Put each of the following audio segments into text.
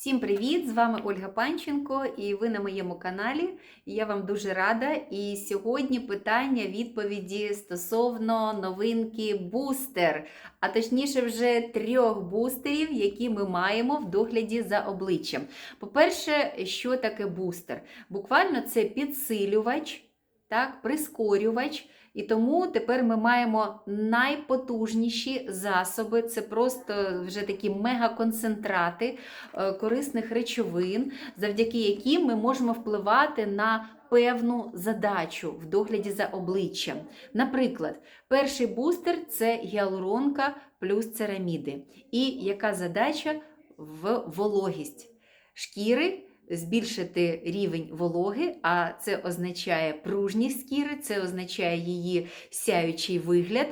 Всім привіт! З вами Ольга Панченко, і ви на моєму каналі. Я вам дуже рада. І сьогодні питання відповіді стосовно новинки бустер, а точніше, вже трьох бустерів, які ми маємо в догляді за обличчям. По-перше, що таке бустер? Буквально це підсилювач, так, прискорювач. І тому тепер ми маємо найпотужніші засоби. Це просто вже такі мегаконцентрати е, корисних речовин, завдяки яким ми можемо впливати на певну задачу в догляді за обличчям. Наприклад, перший бустер це гіалуронка плюс цераміди. І яка задача в вологість шкіри? Збільшити рівень вологи, а це означає пружність шкіри, це означає її сяючий вигляд.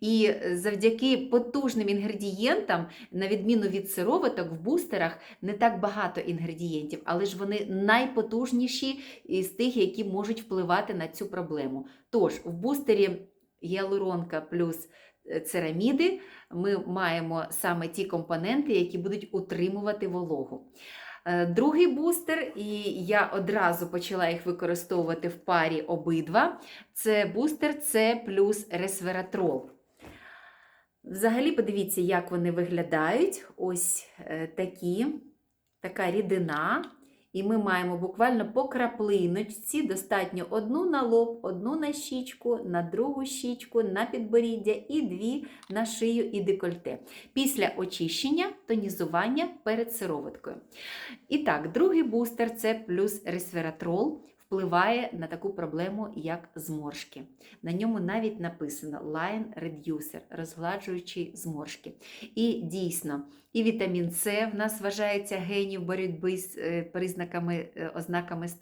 І завдяки потужним інгредієнтам, на відміну від сироваток, в бустерах не так багато інгредієнтів, але ж вони найпотужніші із тих, які можуть впливати на цю проблему. Тож, в бустері гіалуронка плюс е, цераміди ми маємо саме ті компоненти, які будуть утримувати вологу. Е, Другий бустер, і я одразу почала їх використовувати в парі обидва. Це бустер С плюс ресвератрол. Взагалі, подивіться, як вони виглядають. Ось е, такі, така рідина. І ми маємо буквально по краплиночці, достатньо одну на лоб, одну на щічку, на другу щічку, на підборіддя і дві на шию і декольте. Після очищення, тонізування перед сироваткою. І так, другий бустер це плюс ресвератрол. Впливає на таку проблему, як зморшки. На ньому навіть написано Line Reducer, розгладжуючий зморшки. І дійсно, і вітамін С в нас вважається генів боротьби з е, признаками, е, ознаками старіння.